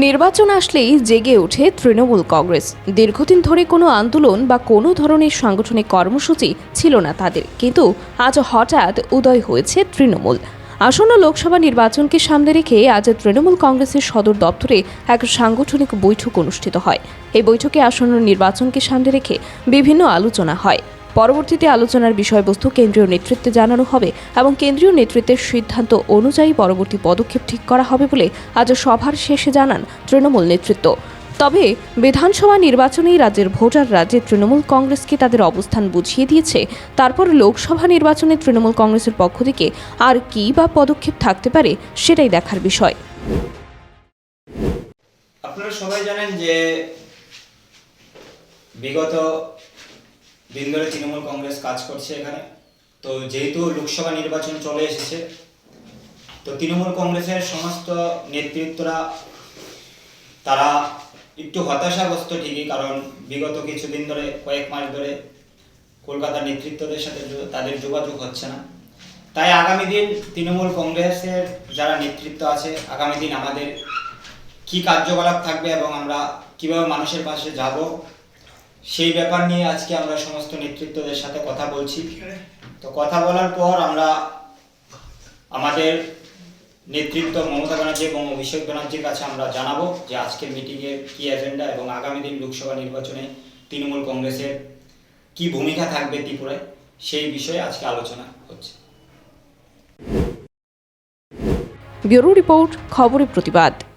নির্বাচন আসলেই জেগে ওঠে তৃণমূল কংগ্রেস। দীর্ঘদিন ধরে কোনো আন্দোলন বা কোনো ধরনের সাংগঠনিক কর্মসূচি ছিল না তাদের। কিন্তু আজ হঠাৎ উদয় হয়েছে তৃণমূল। আসন্ন লোকসভা নির্বাচনকে সামনে রেখে আজ তৃণমূল কংগ্রেসের সদর দপ্তরে এক সাংগঠনিক বৈঠক অনুষ্ঠিত হয়। এই বৈঠকে আসন্ন নির্বাচনকে সামনে রেখে বিভিন্ন আলোচনা হয়। পরবর্তীতে আলোচনার বিষয়বস্তু কেন্দ্রীয় নেতৃত্বে জানানো হবে এবং কেন্দ্রীয় নেতৃত্বের সিদ্ধান্ত অনুযায়ী পরবর্তী পদক্ষেপ ঠিক করা হবে বলে আজ সভার শেষে জানান তৃণমূল নেতৃত্ব। তবে বিধানসভা নির্বাচনেই রাজ্যের ভোটাররা যে তৃণমূল কংগ্রেসকে তাদের অবস্থান বুঝিয়ে দিয়েছে। তারপর লোকসভা নির্বাচনে তৃণমূল কংগ্রেসের পক্ষ থেকে আর কী বা পদক্ষেপ থাকতে পারে সেটাই দেখার বিষয়। আপনারা সবাই জানেন যে বিগত দিন ধরে তৃণমূল কংগ্রেস কাজ করছে এখানে। তো যেহেতু লোকসভা নির্বাচন চলে এসেছে, তো তৃণমূল কংগ্রেসের সমস্ত নেতৃত্বরা, তারা একটু হতাশাগ্রস্ত ঠিকই, কারণ বিগত কিছুদিন ধরে, কয়েক মাস ধরে কলকাতার নেতৃত্বদের সাথে তাদের যোগাযোগ হচ্ছে না। তাই আগামী দিন তৃণমূল কংগ্রেসের যারা নেতৃত্ব আছে, আগামী দিন আমাদের কি কার্যকলাপ থাকবে এবং আমরা কীভাবে মানুষের পাশে যাব সেই ব্যাপার নিয়ে আজকে আমরা সমস্ত নেতৃত্বদের সাথে কথা বলছি। তো কথা বলার পর আমরা আমাদের নেতৃত্ব মমতা ব্যানার্জি এবং অভিষেক ব্যানার্জির কাছে আমরা জানাব যে আজকের মিটিংয়ের কি এজেন্ডা এবং আগামী দিন লোকসভা নির্বাচনে তৃণমূল কংগ্রেসের কি ভূমিকা থাকবে ত্রিপুরায় সেই বিষয়ে আজকে আলোচনা হচ্ছে। ব্যুরো রিপোর্ট খবরের প্রতিবাদ।